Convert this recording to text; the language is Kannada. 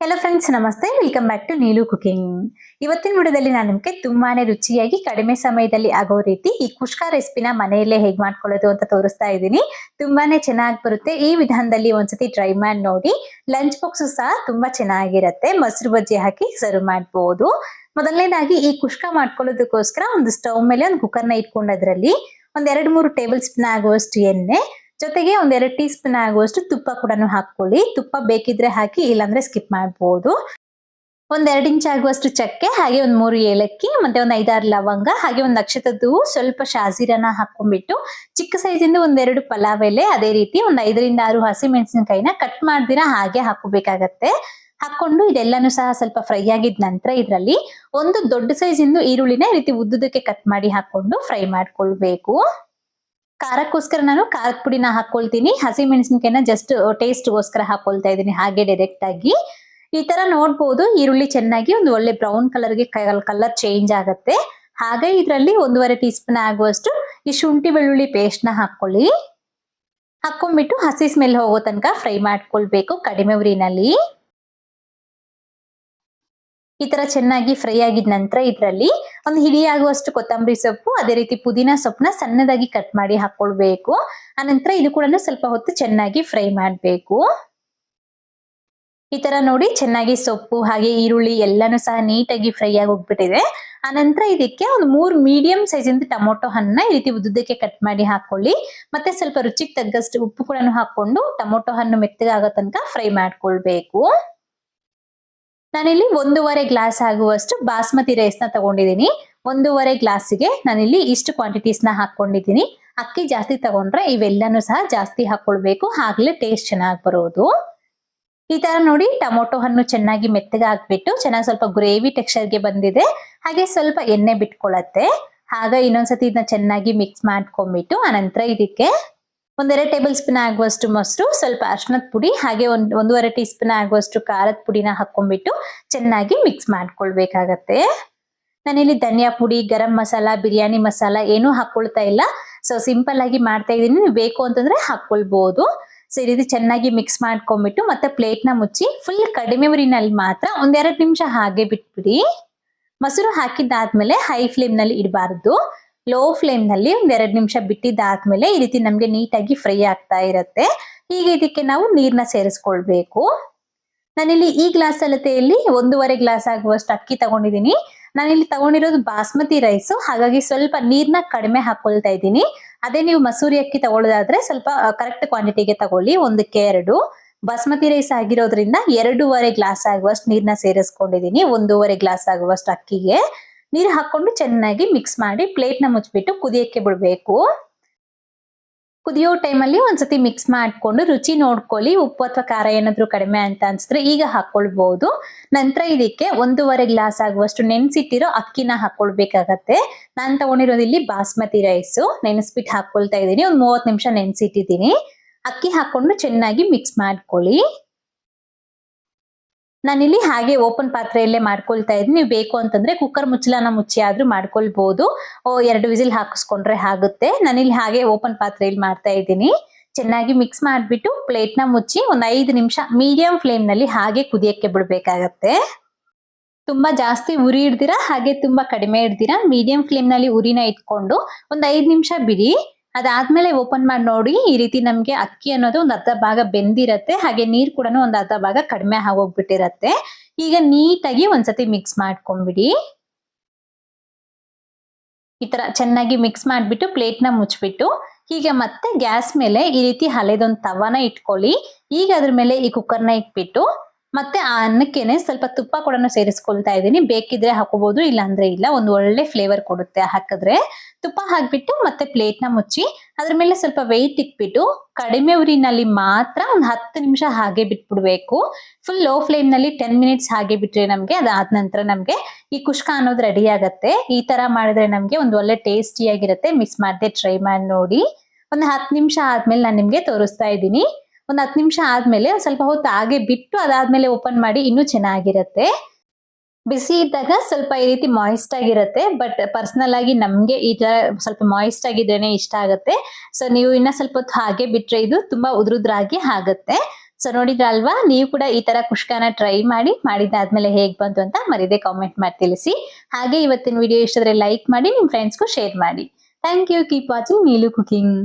ಹಲೋ ಫ್ರೆಂಡ್ಸ್ ನಮಸ್ತೆ. Welcome back to Neelu cooking ಇವತ್ತಿನ ವಿಡಿಯೋದಲ್ಲಿ ನಾನು ನಿಮಗೆ ತುಂಬಾನೇ ರುಚಿಯಾಗಿ ಕಡಿಮೆ ಸಮಯದಲ್ಲಿ ಆಗೋ ರೀತಿ ಈ ಕುಷ್ಕ ರೆಸಿಪಿನ ಮನೆಯಲ್ಲೇ ಹೇಗೆ ಮಾಡ್ಕೊಳ್ಳೋದು ಅಂತ ತೋರಿಸ್ತಾ ಇದ್ದೀನಿ. ತುಂಬಾನೇ ಚೆನ್ನಾಗಿ ಬರುತ್ತೆ. ಈ ವಿಧಾನದಲ್ಲಿ ಒಂದ್ಸತಿ ಟ್ರೈ ಮಾಡಿ ನೋಡಿ. ಲಂಚ್ ಬಾಕ್ಸು ಸಹ ತುಂಬಾ ಚೆನ್ನಾಗಿರುತ್ತೆ. ಮೊಸರು ಬಜ್ಜಿ ಹಾಕಿ ಸರ್ವ್ ಮಾಡ್ಬೋದು. ಮೊದಲನೇದಾಗಿ ಈ ಕುಷ್ಕ ಮಾಡ್ಕೊಳ್ಳೋದಕ್ಕೋಸ್ಕರ ಒಂದು ಸ್ಟವ್ ಮೇಲೆ ಒಂದು ಕುಕ್ಕರ್ನ ಇಟ್ಕೊಂಡು ಅದರಲ್ಲಿ ಒಂದ್ ಮೂರು ಟೇಬಲ್ ಸ್ಪೂನ್ ಆಗುವಷ್ಟು ಎಣ್ಣೆ ಜೊತೆಗೆ ಒಂದೆರಡು ಟೀ ಸ್ಪೂನ್ ಆಗುವಷ್ಟು ತುಪ್ಪ ಕೂಡ ಹಾಕೊಳ್ಳಿ ತುಪ್ಪ ಬೇಕಿದ್ರೆ ಹಾಕಿ, ಇಲ್ಲಾಂದ್ರೆ ಸ್ಕಿಪ್ ಮಾಡ್ಬೋದು. ಒಂದ್ ಎರಡು ಇಂಚ್ ಆಗುವಷ್ಟು ಚಕ್ಕೆ, ಹಾಗೆ ಒಂದ್ ಮೂರು ಏಲಕ್ಕಿ, ಮತ್ತೆ ಒಂದ್ ಐದಾರು ಲವಂಗ, ಹಾಗೆ ಒಂದ್ ನಕ್ಷತ್ರದ್ದು ಸ್ವಲ್ಪ ಶಾಜೀರನ ಹಾಕೊಂಡ್ಬಿಟ್ಟು ಚಿಕ್ಕ ಸೈಜಿಂದ ಒಂದೆರಡು ಪಲಾವ್ ಎಲೆ, ಅದೇ ರೀತಿ ಒಂದ್ ಐದರಿಂದ ಆರು ಹಸಿ ಮೆಣಸಿನಕಾಯಿನ ಕಟ್ ಮಾಡ್ದಿರ ಹಾಗೆ ಹಾಕೋಬೇಕಾಗತ್ತೆ ಹಾಕೊಂಡು ಇದೆಲ್ಲಾನು ಸಹ ಸ್ವಲ್ಪ ಫ್ರೈ ಆಗಿದ ನಂತರ ಇದರಲ್ಲಿ ಒಂದು ದೊಡ್ಡ ಸೈಜ್ ಈರುಳ್ಳಿನ ಈ ರೀತಿ ಉದ್ದುದಕ್ಕೆ ಕಟ್ ಮಾಡಿ ಹಾಕೊಂಡು ಫ್ರೈ ಮಾಡ್ಕೊಳ್ಬೇಕು. ಖಾರಕ್ಕೋಸ್ಕರ ನಾನು ಖಾರದ ಪುಡಿನ ಹಾಕೊಳ್ತೀನಿ. ಹಸಿ ಮೆಣಸಿನಕಾಯಿನ ಜಸ್ಟ್ ಟೇಸ್ಟ್ಗೋಸ್ಕರ ಹಾಕೊಳ್ತಾ ಇದ್ದೀನಿ ಹಾಗೆ ಡೈರೆಕ್ಟ್ ಆಗಿ. ಈ ತರ ನೋಡ್ಬೋದು, ಈರುಳ್ಳಿ ಚೆನ್ನಾಗಿ ಒಂದು ಒಳ್ಳೆ ಬ್ರೌನ್ ಕಲರ್ಗೆ ಕಲರ್ ಚೇಂಜ್ ಆಗುತ್ತೆ. ಹಾಗೆ ಇದರಲ್ಲಿ ಒಂದೂವರೆ ಟೀ ಸ್ಪೂನ್ ಆಗುವಷ್ಟು ಈ ಶುಂಠಿ ಬೆಳ್ಳುಳ್ಳಿ ಪೇಸ್ಟ್ನ ಹಾಕೊಳ್ಳಿ ಹಾಕೊಂಡ್ಬಿಟ್ಟು ಹಸಿ ಸ್ಮೆಲ್ ಹೋಗೋ ತನಕ ಫ್ರೈ ಮಾಡ್ಕೊಳ್ಬೇಕು ಕಡಿಮೆ ಉರಿನಲ್ಲಿ. ಈ ತರ ಚೆನ್ನಾಗಿ ಫ್ರೈ ಆಗಿದ ನಂತರ ಇದರಲ್ಲಿ ಒಂದು ಹಿಡಿ ಆಗುವಷ್ಟು ಕೊತ್ತಂಬರಿ ಸೊಪ್ಪು, ಅದೇ ರೀತಿ ಪುದೀನ ಸೊಪ್ಪನ್ನ ಸಣ್ಣದಾಗಿ ಕಟ್ ಮಾಡಿ ಹಾಕೊಳ್ಬೇಕು. ಆನಂತರ ಇದು ಕೂಡ ಸ್ವಲ್ಪ ಹೊತ್ತು ಚೆನ್ನಾಗಿ ಫ್ರೈ ಮಾಡಬೇಕು. ಈ ತರ ನೋಡಿ ಚೆನ್ನಾಗಿ ಸೊಪ್ಪು, ಹಾಗೆ ಈರುಳ್ಳಿ ಎಲ್ಲಾನು ಸಹ ನೀಟಾಗಿ ಫ್ರೈ ಆಗಿ ಹೋಗ್ಬಿಟ್ಟಿದೆ. ಆನಂತರ ಇದಕ್ಕೆ ಒಂದು ಮೂರು ಮೀಡಿಯಂ ಸೈಜ್ ಇಂದ ಟೊಮೊಟೊ ಹಣ್ಣ ಈ ರೀತಿ ಉದ್ದುದಕ್ಕೆ ಕಟ್ ಮಾಡಿ ಹಾಕೊಳ್ಳಿ. ಮತ್ತೆ ಸ್ವಲ್ಪ ರುಚಿಗೆ ತಗ್ಗಷ್ಟು ಉಪ್ಪು ಕೂಡ ಹಾಕೊಂಡು ಟೊಮೊಟೊ ಹಣ್ಣು ಮೆತ್ತಗಾಗೋ ತನಕ ಫ್ರೈ ಮಾಡ್ಕೊಳ್ಬೇಕು. ನಾನಿಲ್ಲಿ ಒಂದೂವರೆ ಗ್ಲಾಸ್ ಆಗುವಷ್ಟು ಬಾಸ್ಮತಿ ರೈಸ್ನ ತಗೊಂಡಿದ್ದೀನಿ. ಒಂದೂವರೆ ಗ್ಲಾಸಿಗೆ ನಾನಿಲ್ಲಿ ಇಷ್ಟು ಕ್ವಾಂಟಿಟೀಸ್ನ ಹಾಕೊಂಡಿದ್ದೀನಿ ಅಕ್ಕಿ ಜಾಸ್ತಿ ತಗೊಂಡ್ರೆ ಇವೆಲ್ಲನೂ ಸಹ ಜಾಸ್ತಿ ಹಾಕೊಳ್ಬೇಕು. ಆಗ್ಲೇ ಟೇಸ್ಟ್ ಚೆನ್ನಾಗಿ ಬರೋದು. ಈ ತರ ನೋಡಿ ಟೊಮೊಟೊ ಹಣ್ಣು ಚೆನ್ನಾಗಿ ಮೆತ್ತಗೆ ಹಾಕ್ಬಿಟ್ಟು ಚೆನ್ನಾಗಿ ಸ್ವಲ್ಪ ಗ್ರೇವಿ ಟೆಕ್ಸ್ಚರ್ಗೆ ಬಂದಿದೆ. ಹಾಗೆ ಸ್ವಲ್ಪ ಎಣ್ಣೆ ಬಿಟ್ಕೊಳತ್ತೆ. ಆಗ ಇನ್ನೊಂದ್ಸತಿ ಇದನ್ನ ಚೆನ್ನಾಗಿ ಮಿಕ್ಸ್ ಮಾಡ್ಕೊಂಡ್ಬಿಟ್ಟು ಆನಂತರ ಇದಕ್ಕೆ ಒಂದೆರಡು ಟೇಬಲ್ ಸ್ಪೂನ್ ಆಗುವಷ್ಟು ಮೊಸರು, ಸ್ವಲ್ಪ ಅರ್ಶನದ ಪುಡಿ, ಹಾಗೆ ಒಂದು ಒಂದೂವರೆ ಟೀ ಸ್ಪೂನ್ ಆಗುವಷ್ಟು ಖಾರದ ಪುಡಿನ ಹಾಕೊಂಡ್ಬಿಟ್ಟು ಚೆನ್ನಾಗಿ ಮಿಕ್ಸ್ ಮಾಡ್ಕೊಳ್ಬೇಕಾಗತ್ತೆ. ನಾನಿಲ್ಲಿ ಧನಿಯಾ ಪುಡಿ, ಗರಂ ಮಸಾಲ, ಬಿರಿಯಾನಿ ಮಸಾಲ ಏನೂ ಹಾಕೊಳ್ತಾ ಇಲ್ಲ. ಸೊ ಸಿಂಪಲ್ ಆಗಿ ಮಾಡ್ತಾ ಇದ್ದೀನಿ. ನೀವು ಬೇಕು ಅಂತಂದ್ರೆ ಹಾಕೊಳ್ಬಹುದು ಸೊ ರೀತಿ ಚೆನ್ನಾಗಿ ಮಿಕ್ಸ್ ಮಾಡ್ಕೊಂಡ್ಬಿಟ್ಟು ಮತ್ತೆ ಪ್ಲೇಟ್ನ ಮುಚ್ಚಿ ಫುಲ್ ಕಡಿಮೆ ಉರಿನಲ್ಲಿ ಮಾತ್ರ ಒಂದೆರಡು ನಿಮಿಷ ಹಾಗೆ ಬಿಟ್ಬಿಡಿ. ಮೊಸರು ಹಾಕಿದ್ದಾದ್ಮೇಲೆ ಹೈ ಫ್ಲೇಮ್ನಲ್ಲಿ ಇಡಬಾರ್ದು. ಲೋ ಫ್ಲೇಮ್ನಲ್ಲಿ ಒಂದೆರಡು ನಿಮಿಷ ಬಿಟ್ಟಿದ್ದಾದ್ಮೇಲೆ ಈ ರೀತಿ ನಮ್ಗೆ ನೀಟಾಗಿ ಫ್ರೈ ಆಗ್ತಾ ಇರತ್ತೆ. ಹೀಗೆ ಇದಕ್ಕೆ ನಾವು ನೀರನ್ನ ಸೇರಿಸ್ಕೊಳ್ಬೇಕು. ನಾನಿಲ್ಲಿ ಈ ಗ್ಲಾಸ್ ಅಳತೆಯಲ್ಲಿ ಒಂದೂವರೆ ಗ್ಲಾಸ್ ಆಗುವಷ್ಟು ಅಕ್ಕಿ ತಗೊಂಡಿದ್ದೀನಿ. ನಾನಿಲ್ಲಿ ತಗೊಂಡಿರೋದು ಬಾಸ್ಮತಿ ರೈಸ್. ಹಾಗಾಗಿ ಸ್ವಲ್ಪ ನೀರ್ನ ಕಡಿಮೆ ಹಾಕೊಳ್ತಾ ಇದ್ದೀನಿ. ಅದೇ ನೀವು ಮಸೂರಿ ಅಕ್ಕಿ ತಗೊಳ್ಳೋದಾದ್ರೆ ಸ್ವಲ್ಪ ಕರೆಕ್ಟ್ ಕ್ವಾಂಟಿಟಿಗೆ ತಗೊಳ್ಳಿ. ಒಂದಕ್ಕೆ ಎರಡು. ಬಾಸ್ಮತಿ ರೈಸ್ ಆಗಿರೋದ್ರಿಂದ ಎರಡೂವರೆ ಗ್ಲಾಸ್ ಆಗುವಷ್ಟು ನೀರ್ನ ಸೇರಿಸ್ಕೊಂಡಿದ್ದೀನಿ. ಒಂದೂವರೆ ಗ್ಲಾಸ್ ಆಗುವಷ್ಟು ಅಕ್ಕಿಗೆ. ನೀರು ಹಾಕೊಂಡು ಚೆನ್ನಾಗಿ ಮಿಕ್ಸ್ ಮಾಡಿ ಪ್ಲೇಟ್ನ ಮುಚ್ಚಿಬಿಟ್ಟು ಕುದಿಯಕ್ಕೆ ಬಿಡಬೇಕು. ಕುದಿಯೋ ಟೈಮಲ್ಲಿ ಒಂದ್ಸತಿ ಮಿಕ್ಸ್ ಮಾಡ್ಕೊಂಡು ರುಚಿ ನೋಡ್ಕೊಳ್ಳಿ, ಉಪ್ಪು ಅಥವಾ ಖಾರ ಏನಾದರೂ ಕಡಿಮೆ ಅಂತ ಅನ್ಸಿದ್ರೆ ಈಗ ಹಾಕೊಳ್ಬಹುದು ನಂತರ ಇದಕ್ಕೆ ಒಂದೂವರೆ ಗ್ಲಾಸ್ ಆಗುವಷ್ಟು ನೆನೆಸಿಟ್ಟಿರೋ ಅಕ್ಕಿನ ಹಾಕೊಳ್ಬೇಕಾಗತ್ತೆ. ನಾನು ತಗೊಂಡಿರೋದು ಇಲ್ಲಿ ಬಾಸ್ಮತಿ ರೈಸ್ ನೆನೆಸ್ಬಿಟ್ಟು ಹಾಕೊಳ್ತಾ ಇದ್ದೀನಿ. ಒಂದು ಮೂವತ್ತು ನಿಮಿಷ ನೆನೆಸಿಟ್ಟಿದ್ದೀನಿ. ಅಕ್ಕಿ ಹಾಕೊಂಡು ಚೆನ್ನಾಗಿ ಮಿಕ್ಸ್ ಮಾಡ್ಕೊಳ್ಳಿ. ನಾನಿಲ್ಲಿ ಹಾಗೆ ಓಪನ್ ಪಾತ್ರೆಯಲ್ಲೇ ಮಾಡ್ಕೊಳ್ತಾ ಇದ್ದೀನಿ. ನೀವು ಬೇಕು ಅಂತಂದ್ರೆ ಕುಕ್ಕರ್ ಮುಚ್ಚಲನ ಮುಚ್ಚಿ ಆದ್ರೂ ಮಾಡ್ಕೊಳ್ಬಹುದು ಓ, ಎರಡು ವಿಸಿಲ್ ಹಾಕಿಸ್ಕೊಂಡ್ರೆ ಆಗುತ್ತೆ. ನಾನಿಲ್ಲಿ ಹಾಗೆ ಓಪನ್ ಪಾತ್ರೆಯಲ್ಲಿ ಮಾಡ್ತಾ ಇದ್ದೀನಿ. ಚೆನ್ನಾಗಿ ಮಿಕ್ಸ್ ಮಾಡಿಬಿಟ್ಟು ಪ್ಲೇಟ್ನ ಮುಚ್ಚಿ ಒಂದ್ ಐದು ನಿಮಿಷ ಮೀಡಿಯಂ ಫ್ಲೇಮ್ನಲ್ಲಿ ಹಾಗೆ ಕುದಿಯಕ್ಕೆ ಬಿಡಬೇಕಾಗತ್ತೆ. ತುಂಬಾ ಜಾಸ್ತಿ ಉರಿ ಹಿಡ್ದಿರಾ ಹಾಗೆ ತುಂಬಾ ಕಡಿಮೆ ಇಡ್ದಿರಾ? ಮೀಡಿಯಂ ಫ್ಲೇಮ್ನಲ್ಲಿ ಉರಿನ ಇಟ್ಕೊಂಡು ಒಂದು ಐದು ನಿಮಿಷ ಬಿಡಿ. ಅದಾದ್ಮೇಲೆ ಓಪನ್ ಮಾಡಿ ನೋಡಿ, ಈ ರೀತಿ ನಮ್ಗೆ ಅಕ್ಕಿ ಅನ್ನೋದು ಒಂದು ಅರ್ಧ ಭಾಗ ಬೆಂದಿರತ್ತೆ, ಹಾಗೆ ನೀರ್ ಕೂಡ ಒಂದು ಅರ್ಧ ಭಾಗ ಕಡಿಮೆ ಆಗೋಗ್ಬಿಟ್ಟಿರತ್ತೆ. ಈಗ ನೀಟಾಗಿ ಒಂದ್ಸತಿ ಮಿಕ್ಸ್ ಮಾಡ್ಕೊಂಡ್ಬಿಡಿ. ಈ ತರ ಚೆನ್ನಾಗಿ ಮಿಕ್ಸ್ ಮಾಡ್ಬಿಟ್ಟು ಪ್ಲೇಟ್ ಮುಚ್ಚಿಬಿಟ್ಟು ಹೀಗೆ ಮತ್ತೆ ಗ್ಯಾಸ್ ಮೇಲೆ ಈ ರೀತಿ ಹಲೆದೊಂದು ತವಾನ ಇಟ್ಕೊಳ್ಳಿ. ಈಗ ಅದ್ರ ಮೇಲೆ ಈ ಕುಕ್ಕರ್ನ ಇಟ್ಬಿಟ್ಟು ಮತ್ತೆ ಆ ಅನ್ನಕ್ಕೇನೆ ಸ್ವಲ್ಪ ತುಪ್ಪ ಕೂಡ ಸೇರಿಸ್ಕೊಳ್ತಾ ಇದ್ದೀನಿ. ಬೇಕಿದ್ರೆ ಹಾಕೋಬಹುದು ಇಲ್ಲ ಅಂದ್ರೆ ಇಲ್ಲ. ಒಂದು ಒಳ್ಳೆ ಫ್ಲೇವರ್ ಕೊಡುತ್ತೆ ಹಾಕಿದ್ರೆ. ತುಪ್ಪ ಹಾಕ್ಬಿಟ್ಟು ಮತ್ತೆ ಪ್ಲೇಟ್ನ ಮುಚ್ಚಿ, ಅದ್ರ ಮೇಲೆ ಸ್ವಲ್ಪ ವೆಯ್ಟ್ ಇಟ್ಬಿಟ್ಟು ಕಡಿಮೆ ಉರಿನಲ್ಲಿ ಮಾತ್ರ ಒಂದು ಹತ್ತು ನಿಮಿಷ ಹಾಗೆ ಬಿಟ್ಬಿಡ್ಬೇಕು. ಫುಲ್ ಲೋ ಫ್ಲೇಮ್ನಲ್ಲಿ ಟೆನ್ ಮಿನಿಟ್ಸ್ ಹಾಗೆ ಬಿಟ್ರೆ ನಮ್ಗೆ, ಅದಾದ ನಂತರ ನಮ್ಗೆ ಈ ಕುಷ್ಕ ಅನ್ನೋದು ರೆಡಿ ಆಗತ್ತೆ. ಈ ತರ ಮಾಡಿದ್ರೆ ನಮ್ಗೆ ಒಂದು ಒಳ್ಳೆ ಟೇಸ್ಟಿ ಆಗಿರತ್ತೆ. ಮಿಸ್ ಮಾಡದೆ ಟ್ರೈ ಮಾಡಿ ನೋಡಿ. ಒಂದು ಹತ್ತು ನಿಮಿಷ ಆದ್ಮೇಲೆ ನಾನು ನಿಮ್ಗೆ ತೋರಿಸ್ತಾ ಇದ್ದೀನಿ. ಒಂದ್ ಹತ್ತು ನಿಮಿಷ ಆದ್ಮೇಲೆ ಸ್ವಲ್ಪ ಹೊತ್ತು ಹಾಗೆ ಬಿಟ್ಟು ಅದಾದ್ಮೇಲೆ ಓಪನ್ ಮಾಡಿ ಇನ್ನೂ ಚೆನ್ನಾಗಿರುತ್ತೆ. ಬಿಸಿ ಇದ್ದಾಗ ಸ್ವಲ್ಪ ಈ ರೀತಿ ಮಾಯಿಸ್ಟ್ ಆಗಿರುತ್ತೆ ಬಟ್ ಪರ್ಸನಲ್ ಆಗಿ ನಮಗೆ ಈ ತರ ಸ್ವಲ್ಪ ಮಾಯಿಸ್ಟ್ ಆಗಿದ್ರೇನೆ ಇಷ್ಟ ಆಗುತ್ತೆ. ಸೊ ನೀವು ಇನ್ನ ಸ್ವಲ್ಪ ಹೊತ್ತು ಹಾಗೆ ಬಿಟ್ರೆ ಇದು ತುಂಬಾ ಉದುರುದ್ರಾಗಿ ಆಗುತ್ತೆ. ಸೊ ನೋಡಿದ್ರಲ್ವಾ ನೀವು ಕೂಡ ಈ ತರ ಕುಷ್ಕಾನ ಟ್ರೈ ಮಾಡಿ ಮಾಡಿದಾದ್ಮೇಲೆ ಹೇಗ್ ಬಂತು ಅಂತ ಮರಿದೆ ಕಾಮೆಂಟ್ ಮಾಡಿ ತಿಳಿಸಿ. ಹಾಗೆ ಇವತ್ತಿನ ವಿಡಿಯೋ ಇಷ್ಟಾದ್ರೆ ಲೈಕ್ ಮಾಡಿ ನಿಮ್ಮ ಫ್ರೆಂಡ್ಸ್ಗೂ ಶೇರ್ ಮಾಡಿ. Thank you keep watching Neelu cooking